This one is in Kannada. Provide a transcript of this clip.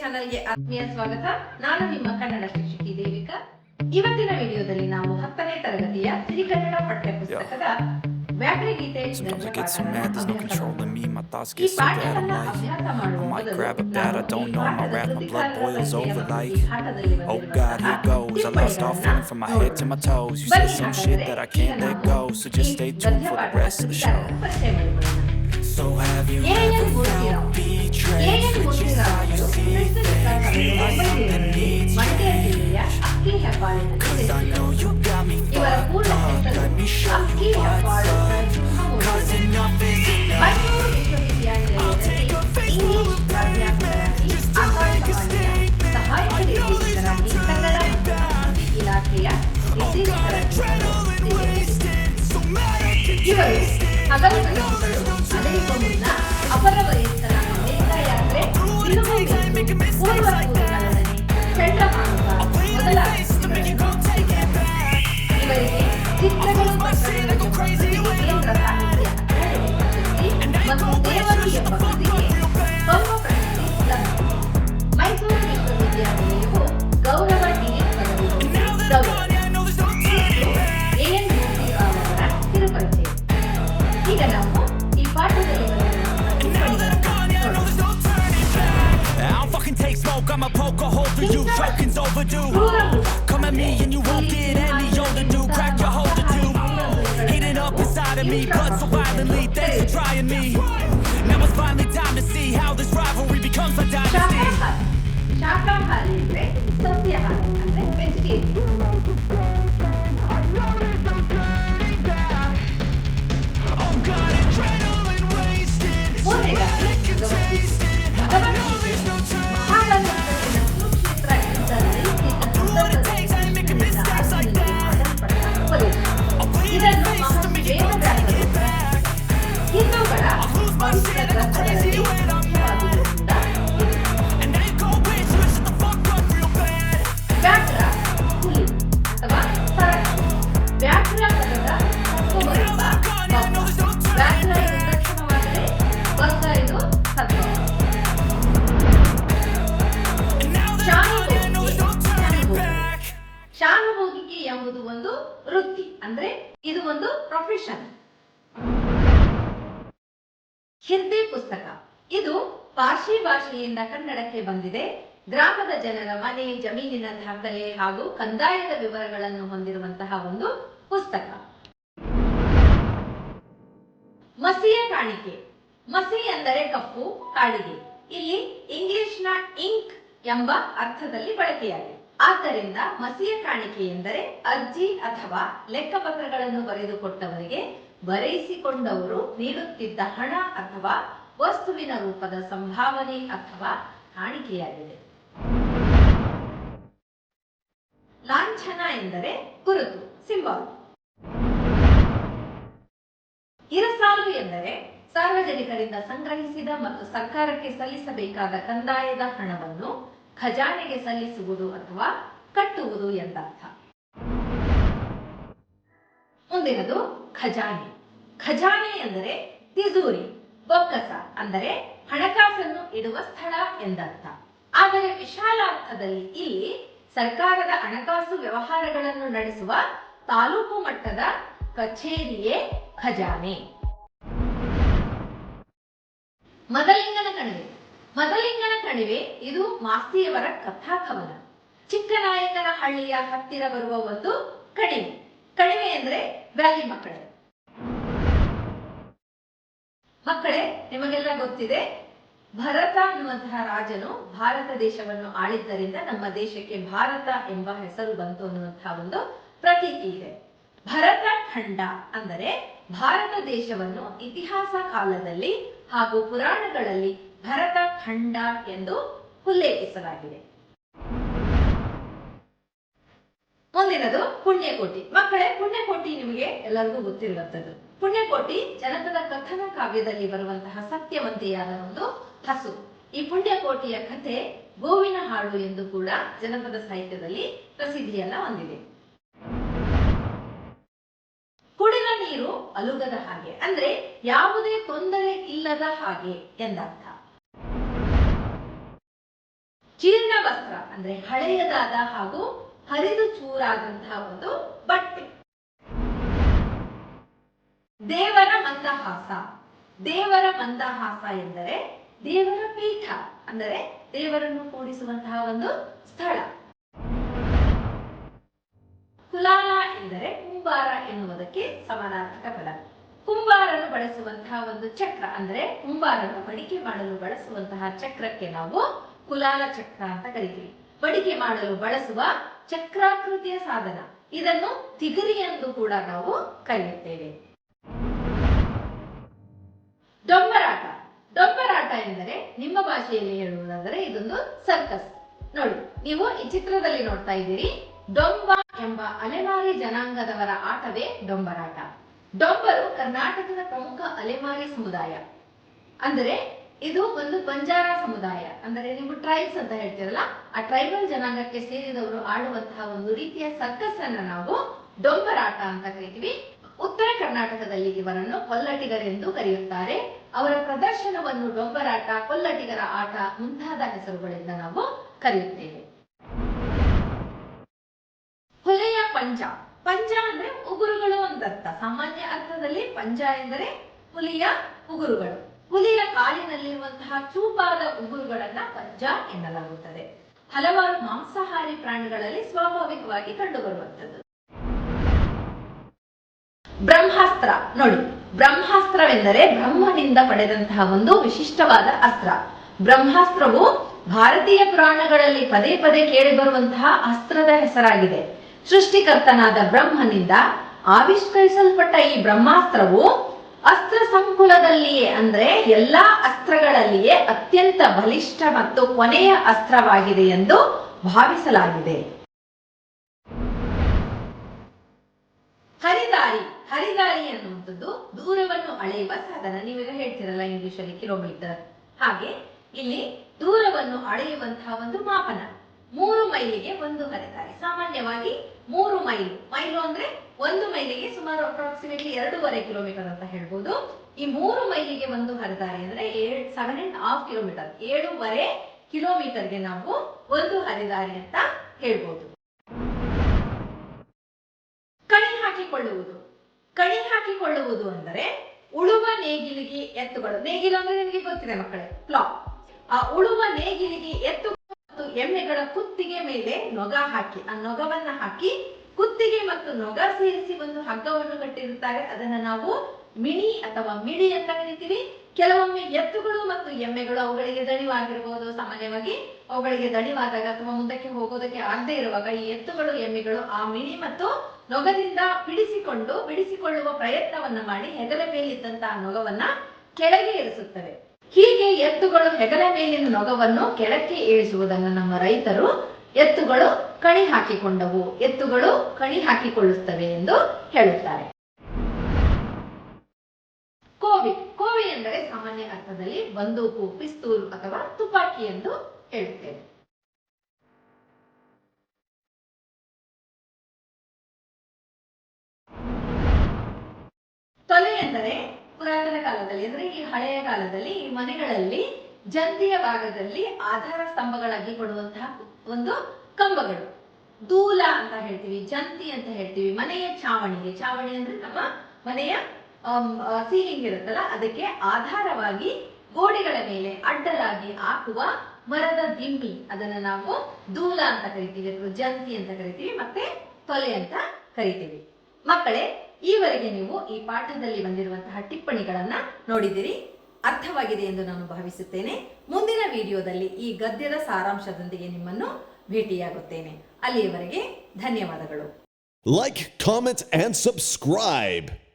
ಚಾನೆಲ್ಗೆ ಆತ್ಮೀಯ ಸ್ವಾಗತ ನಾನು ನಿಮ್ಮ ಕನ್ನಡ ಶಿಕ್ಷಕಿ ದೇವಿಕಾ ಇವತ್ತಿನ ವಿಡಿಯೋದಲ್ಲಿ ನಾವು ಹತ್ತನೇ ತರಗತಿಯ ಸಿರಿಕನ್ನಡ ಪಠ್ಯ ಪುಸ್ತಕದ. My thoughts ಈ. ಪಾಠವನ್ನ ಅಭ್ಯಾಸ. Oh God, here goes. I lost all feeling from my head to my toes. You said some shit that I can't let go. So just stay tuned for the rest of the show. So have you ever felt betrayed? Switches how you see things. Cause I know you got me fucked up. Let me show you what's up. Cause enough is enough. I'll take a face full of pavement just to make a statement. I know turning back. Adrenaline wasted, so mad I can taste it. I know ಬಿಡುವು ಬೇಕು, ಪೂರ್ವ ಪೂರ್ವಗಣನೆ ಚಂಡಮಾರುತ through you. Choking's overdue. Come at me and you won't get any older, dude. Crack your holder, too. Heating up inside of me, blood so violently. Thanks for trying me. Now it's finally time to see how this rivalry becomes a dynasty. Profession Hindi ಪುಸ್ತಕ. ಇದು ಪಾರ್ಸಿ ಭಾಷೆಯಿಂದ ಕನ್ನಡಕ್ಕೆ ಬಂದಿದೆ. ಗ್ರಾಮದ ಜನರ ಮನೆ, ಜಮೀನಿನ ದಾಖಲೆ ಹಾಗೂ ಕಂದಾಯದ ವಿವರಗಳನ್ನು ಹೊಂದಿರುವಂತಹ ಒಂದು ಪುಸ್ತಕ. ಮಸಿಯ ಕಾಣಿಕೆ. ಮಸಿ ಎಂದರೆ ಕಪ್ಪು, ಕಾಳಿಗೆ. ಇಲ್ಲಿ ಇಂಗ್ಲಿಷ್ನ ಇಂಕ್ ಎಂಬ ಅರ್ಥದಲ್ಲಿ ಬಳಕೆಯಾಗಿದೆ. ಆದ್ದರಿಂದ ಮಸಿಯ ಕಾಣಿಕೆ ಎಂದರೆ ಅರ್ಜಿ ಅಥವಾ ಲೆಕ್ಕಪತ್ರಗಳನ್ನು ಬರೆದುಕೊಟ್ಟವರಿಗೆ ಬರೆಯಿಸಿಕೊಂಡವರು ನೀಡುತ್ತಿದ್ದ ಹಣ ಅಥವಾ ವಸ್ತುವಿನ ರೂಪದ ಸಂಭಾವನೆ ಅಥವಾ ಕಾಣಿಕೆಯಾಗಿದೆ. ಲಾಂಛನ ಎಂದರೆ ಗುರುತು, ಸಿಂಬಲ್. ಇರಸಾಲು ಎಂದರೆ ಸಾರ್ವಜನಿಕರಿಂದ ಸಂಗ್ರಹಿಸಿದ ಮತ್ತು ಸರ್ಕಾರಕ್ಕೆ ಸಲ್ಲಿಸಬೇಕಾದ ಕಂದಾಯದ ಹಣವನ್ನು ಖಜಾನೆಗೆ ಸಲ್ಲಿಸುವುದು ಅಥವಾ ಕಟ್ಟುವುದು ಎಂದರ್ಥ. ಮುಂದಿನದು ಖಜಾನೆ. ಖಜಾನೆ ಎಂದರೆ ತಿಜೋರಿ, ಬೊಕ್ಕಸ ಅಂದರೆ ಹಣಕಾಸನ್ನು ಇಡುವ ಸ್ಥಳ ಎಂದರ್ಥ. ಆದರೆ ವಿಶಾಲ ಅರ್ಥದಲ್ಲಿ ಇಲ್ಲಿ ಸರ್ಕಾರದ ಹಣಕಾಸು ವ್ಯವಹಾರಗಳನ್ನು ನಡೆಸುವ ತಾಲೂಕು ಮಟ್ಟದ ಕಚೇರಿಯೇ ಖಜಾನೆ. ಮದಲಿಂಗನ ಕಣಿವೆ ಮದಲಿಂಗನ ಕಣಿವೆ, ಇದು ಮಾಸ್ತಿಯವರ ಕಥಾಕವನ ಚಿಕ್ಕನಾಯಕನ ಹಳ್ಳಿಯ ಹತ್ತಿರ ಬರುವ ಒಂದು ಕಣಿವೆ. ಕಣಿವೆ ಅಂದ್ರೆ ವ್ಯಾಲಿ ಮಕ್ಕಳೇ. ಮಕ್ಕಳೇ, ನಿಮಗೆಲ್ಲ ಗೊತ್ತಿದೆ, ಭರತ ಅನ್ನುವಂತಹ ರಾಜನು ಭಾರತ ದೇಶವನ್ನು ಆಳಿದ್ದರಿಂದ ನಮ್ಮ ದೇಶಕ್ಕೆ ಭಾರತ ಎಂಬ ಹೆಸರು ಬಂತು ಅನ್ನುವಂತಹ ಒಂದು ಪ್ರತೀತಿ ಇದೆ. ಭರತ ಖಂಡ ಅಂದರೆ ಭಾರತ ದೇಶವನ್ನು ಇತಿಹಾಸ ಕಾಲದಲ್ಲಿ ಹಾಗೂ ಪುರಾಣಗಳಲ್ಲಿ ಭರತ ಖಂಡ ಎಂದು ಉಲ್ಲೇಖಿಸಲಾಗಿದೆ. ಮುಂದಿನದು ಪುಣ್ಯಕೋಟಿ. ಮಕ್ಕಳೇ, ಪುಣ್ಯಕೋಟಿ ನಿಮಗೆ ಎಲ್ಲರಿಗೂ ಗೊತ್ತಿರುವಂತದ್ದು ಪುಣ್ಯಕೋಟಿ ಜನಪದ ಕಥನ ಕಾವ್ಯದಲ್ಲಿ ಬರುವಂತಹ ಸತ್ಯವಂತೆಯಾದ ಒಂದು ಹಸು. ಈ ಪುಣ್ಯಕೋಟಿಯ ಕಥೆ ಗೋವಿನ ಹಾಡು ಎಂದು ಕೂಡ ಜನಪದ ಸಾಹಿತ್ಯದಲ್ಲಿ ಪ್ರಸಿದ್ಧಿಯನ್ನ ಹೊಂದಿದೆ. ಕುಡಿದ ನೀರು ಅಲುಗದ ಹಾಗೆ, ಅಂದ್ರೆ ಯಾವುದೇ ತೊಂದರೆ ಇಲ್ಲದ ಹಾಗೆ ಎಂದರ್ಥ. ಜೀರ್ಣ ವಸ್ತ್ರ ಅಂದ್ರೆ ಹಳೆಯದಾದ ಹಾಗೂ ಹರಿದು ಚೂರಾದಂತಹ ಒಂದು ಬಟ್ಟೆ. ದೇವರ ಮಂದಹಾಸ. ದೇವರ ಮಂದಹಾಸ ಎಂದರೆ ದೇವರ ಪೀಠ, ಅಂದರೆ ದೇವರನ್ನು ಕೂಡಿಸುವಂತಹ ಒಂದು ಸ್ಥಳ. ಕುಲಾಲ ಎಂದರೆ ಕುಂಬಾರ ಎನ್ನುವುದಕ್ಕೆ ಸಮಾನಾರ್ಥಕ ಪದ. ಕುಂಬಾರನು ಬಳಸುವಂತಹ ಒಂದು ಚಕ್ರ ಅಂದರೆ ಕುಂಬಾರನು ಮಡಿಕೆ ಮಾಡಲು ಬಳಸುವಂತಹ ಚಕ್ರಕ್ಕೆ ನಾವು ಕುಲಾಲ ಚಕ್ರ ಅಂತ ಕರಿತೀವಿ. ಬಡಿಕೆ ಮಾಡಲು ಬಳಸುವ ಚಕ್ರಾಕೃತಿಯ ಸಾಧನ. ಇದನ್ನು ತಿಗರಿ ಎಂದು ಕೂಡ ನಾವು ಕರೆಯುತ್ತೇವೆ. ಡೊಂಬರಾಟ. ಡೊಂಬರಾಟ ಎಂದರೆ ನಿಮ್ಮ ಭಾಷೆಯಲ್ಲಿ ಹೇಳುವುದಾದರೆ ಇದೊಂದು ಸರ್ಕಸ್ ನೋಡಿ, ನೀವು ಈ ಚಿತ್ರದಲ್ಲಿ ನೋಡ್ತಾ ಇದ್ದೀರಿ, ಡೊಂಬ ಎಂಬ ಅಲೆಮಾರಿ ಜನಾಂಗದವರ ಆಟವೇ ಡೊಂಬರಾಟ. ಡೊಂಬರು ಕರ್ನಾಟಕದ ಪ್ರಮುಖ ಅಲೆಮಾರಿ ಸಮುದಾಯ. ಅಂದರೆ ಇದು ಒಂದು ಬಂಜಾರ ಸಮುದಾಯ. ಅಂದರೆ ನೀವು ಟ್ರೈಬ್ಸ್ ಅಂತ ಹೇಳ್ತೀರಲ್ಲ, ಆ ಟ್ರೈಬಲ್ ಜನಾಂಗಕ್ಕೆ ಸೇರಿದವರು ಆಡುವಂತಹ ಒಂದು ರೀತಿಯ ಸರ್ಕಸ್ ಅನ್ನ ನಾವು ಡೊಂಬರಾಟ ಅಂತ ಕರಿತೀವಿ. ಉತ್ತರ ಕರ್ನಾಟಕದಲ್ಲಿ ಇವರನ್ನು ಕೊಲ್ಲಟಿಗರೆಂದು ಕರೆಯುತ್ತಾರೆ. ಅವರ ಪ್ರದರ್ಶನವನ್ನು ಡೊಂಬರಾಟ, ಕೊಲ್ಲಟಿಗರ ಆಟ ಮುಂತಾದ ಹೆಸರುಗಳಿಂದ ನಾವು ಕರೆಯುತ್ತೇವೆ. ಹೊಲೆಯ ಪಂಜ. ಪಂಜ ಅಂದ್ರೆ ಉಗುರುಗಳು ಅಂತರ್ಥ ಸಾಮಾನ್ಯ ಅರ್ಥದಲ್ಲಿ ಪಂಜ ಎಂದರೆ ಹುಲಿಯ ಉಗುರುಗಳು. ಹುಲಿಯ ಕಾಲಿನಲ್ಲಿರುವಂತಹ ಚೂಪಾದ ಉಗುರುಗಳನ್ನ ಪಂಜ ಎನ್ನಲಾಗುತ್ತದೆ. ಹಲವಾರು ಮಾಂಸಾಹಾರಿ ಪ್ರಾಣಿಗಳಲ್ಲಿ ಸ್ವಾಭಾವಿಕವಾಗಿ ಕಂಡುಬರುವಂತದ್ದು ಬ್ರಹ್ಮಾಸ್ತ್ರ, ನೋಡಿ. ಬ್ರಹ್ಮಾಸ್ತ್ರವೆಂದರೆ ಬ್ರಹ್ಮನಿಂದ ಪಡೆದಂತಹ ಒಂದು ವಿಶಿಷ್ಟವಾದ ಅಸ್ತ್ರ. ಬ್ರಹ್ಮಾಸ್ತ್ರವು ಭಾರತೀಯ ಪುರಾಣಗಳಲ್ಲಿ ಪದೇ ಪದೇ ಕೇಳಿಬರುವಂತಹ ಅಸ್ತ್ರದ ಹೆಸರಾಗಿದೆ. ಸೃಷ್ಟಿಕರ್ತನಾದ ಬ್ರಹ್ಮನಿಂದ ಆವಿಷ್ಕರಿಸಲ್ಪಟ್ಟ ಈ ಬ್ರಹ್ಮಾಸ್ತ್ರವು ಅಸ್ತ್ರ ಸಂಕುಲದಲ್ಲಿಯೇ ಅಂದ್ರೆ ಎಲ್ಲಾ ಅಸ್ತ್ರಗಳಲ್ಲಿಯೇ ಅತ್ಯಂತ ಬಲಿಷ್ಠ ಮತ್ತು ಕೊನೆಯ ಅಸ್ತ್ರವಾಗಿದೆ ಎಂದು ಭಾವಿಸಲಾಗಿದೆ. ಹರಿದಾರಿ ಹರಿದಾರಿ ಅನ್ನುವಂಥದ್ದು ದೂರವನ್ನು ಅಳೆಯುವ ಸಾಧನ. ನೀವೀಗ ಹೇಳ್ತಿರಲ್ಲ ಇಂಗ್ಲಿಷ್ ಅಲ್ಲಿ ಕಿಲೋಮೀಟರ್. ಹಾಗೆ ಇಲ್ಲಿ ದೂರವನ್ನು ಅಳೆಯುವಂತಹ ಒಂದು ಮಾಪನ. ಮೂರು ಮೈಲಿಗೆ ಒಂದು ಹರಿತಾರೆ ಸಾಮಾನ್ಯವಾಗಿ ಮೂರು ಮೈಲು. ಮೈಲು ಅಂದ್ರೆ ಒಂದು ಮೈಲಿಗೆ ಸುಮಾರು ಅಪ್ರಾಕ್ಸಿಮೇಟ್ಲಿ ಎರಡೂವರೆ ಕಿಲೋಮೀಟರ್ ಅಂತ ಹೇಳ್ಬೋದು. ಈ ಮೂರು ಮೈಲಿಗೆ ಒಂದು ಹರಿದಾರಿ ಅಂದ್ರೆ ಸೆವೆನ್ ಅಂಡ್ ಹಾಫ್ ಕಿಲೋಮೀಟರ್ ಏಳೂವರೆ ಕಿಲೋಮೀಟರ್ಗೆ ನಾವು ಒಂದು ಹರಿದಾರಿ ಅಂತ ಹೇಳ್ಬೋದು. ಕಣಿ ಹಾಕಿಕೊಳ್ಳುವುದು. ಕಣಿ ಹಾಕಿಕೊಳ್ಳುವುದು ಅಂದರೆ ಉಳುವ ನೇಗಿಲಿಗೆ ಎತ್ತುಗಳು. ನೇಗಿಲು ಅಂದ್ರೆ ನಿಮಗೆ ಗೊತ್ತಿದೆ ಮಕ್ಕಳೇ ಪ್ಲಾ ಆ ಉಳುವ ನೇಗಿಲಿಗೆ ಎತ್ತು ಎಮ್ಮೆಗಳ ಕುತ್ತಿಗೆ ಮೇಲೆ ನೊಗ ಹಾಕಿ. ಆ ನೊಗವನ್ನ ಹಾಕಿ ಕುತ್ತಿಗೆ ಮತ್ತು ನೊಗ ಸೇರಿಸಿ ಒಂದು ಹಗ್ಗವನ್ನು ಕಟ್ಟಿರುತ್ತಾರೆ. ಅದನ್ನ ನಾವು ಮಿಣಿ ಅಥವಾ ಮಿಡಿ ಅಂತ ಕರಿತೀವಿ. ಕೆಲವೊಮ್ಮೆ ಎತ್ತುಗಳು ಮತ್ತು ಎಮ್ಮೆಗಳು ಅವುಗಳಿಗೆ ದಣಿವಾಗಿರಬಹುದು ಸಾಮಾನ್ಯವಾಗಿ ಅವುಗಳಿಗೆ ದಣಿವಾದಾಗ ಅಥವಾ ಮುಂದಕ್ಕೆ ಹೋಗೋದಕ್ಕೆ ಆಗದೆ ಇರುವಾಗ ಈ ಎತ್ತುಗಳು, ಎಮ್ಮೆಗಳು ಆ ಮಿಣಿ ಮತ್ತು ನೊಗದಿಂದ ಬಿಡಿಸಿಕೊಂಡು, ಬಿಡಿಸಿಕೊಳ್ಳುವ ಪ್ರಯತ್ನವನ್ನ ಮಾಡಿ ಹೆಗಲ ಮೇಲಿದ್ದಂತಹ ನೊಗವನ್ನ ಕೆಳಗೆ ಇರಿಸುತ್ತವೆ. ಹೀಗೆ ಎತ್ತುಗಳು ಹೆಗಲ ಮೇಲಿನ ನೊಗವನ್ನು ಕೆಳಕ್ಕೆ ಇಳಿಸುವುದನ್ನು ನಮ್ಮ ರೈತರು ಎತ್ತುಗಳು ಕಣಿ ಹಾಕಿಕೊಂಡವು. ಎತ್ತುಗಳು ಕಣಿ ಹಾಕಿಕೊಳ್ಳುತ್ತವೆ ಎಂದು ಹೇಳುತ್ತಾರೆ. ಕೋವಿ ಕೋವಿ ಎಂದರೆ ಸಾಮಾನ್ಯ ಅರ್ಥದಲ್ಲಿ ಬಂದೂಕು ಪಿಸ್ತೂಲ್ ಅಥವಾ ತುಪಾಕಿ ಎಂದು ಹೇಳುತ್ತೇವೆ. ತೊಲೆ ಎಂದರೆ ಕಾಲದಲ್ಲಿ, ಅಂದ್ರೆ ಈ ಹಳೆಯ ಕಾಲದಲ್ಲಿ ಈ ಮನೆಗಳಲ್ಲಿ ಜಂತಿಯ ಭಾಗದಲ್ಲಿ ಆಧಾರ ಸ್ತಂಭಗಳಾಗಿ ಕೊಡುವಂತಹ ಒಂದು ಕಂಬಗಳು. ದೂಲ ಅಂತ ಹೇಳ್ತೀವಿ, ಜಂತಿ ಅಂತ ಹೇಳ್ತೀವಿ, ಮನೆಯ ಚಾವಣಿಗೆ. ಚಾವಣಿ ಅಂದ್ರೆ ನಮ್ಮ ಮನೆಯ ಸೀಲಿಂಗ್ ಇರುತ್ತಲ್ಲ ಅದಕ್ಕೆ ಆಧಾರವಾಗಿ ಗೋಡೆಗಳ ಮೇಲೆ ಅಡ್ಡಲಾಗಿ ಹಾಕುವ ಮರದ ದಿಮ್ಮಿ ಅದನ್ನ ನಾವು ದೂಲ ಅಂತ ಕರಿತೀವಿ ಅಥವಾ ಜಂತಿ ಅಂತ ಕರಿತೀವಿ, ಮತ್ತೆ ತೊಲೆ ಅಂತ ಕರಿತೀವಿ. ಮಕ್ಕಳೇ ಈವರೆಗೆ ನೀವು ಈ ಪಾಠದಲ್ಲಿ ಬಂದಿರುವಂತಹ ಟಿಪ್ಪಣಿಗಳನ್ನ ನೋಡಿದಿರಿ ಅರ್ಥವಾಗಿದೆ ಎಂದು ನಾನು ಭಾವಿಸುತ್ತೇನೆ. ಮುಂದಿನ ವಿಡಿಯೋದಲ್ಲಿ ಈ ಗದ್ಯದ ಸಾರಾಂಶದೊಂದಿಗೆ ನಿಮ್ಮನ್ನು ಭೇಟಿಯಾಗುತ್ತೇನೆ. ಅಲ್ಲಿಯವರೆಗೆ ಧನ್ಯವಾದಗಳು. Like comment and subscribe.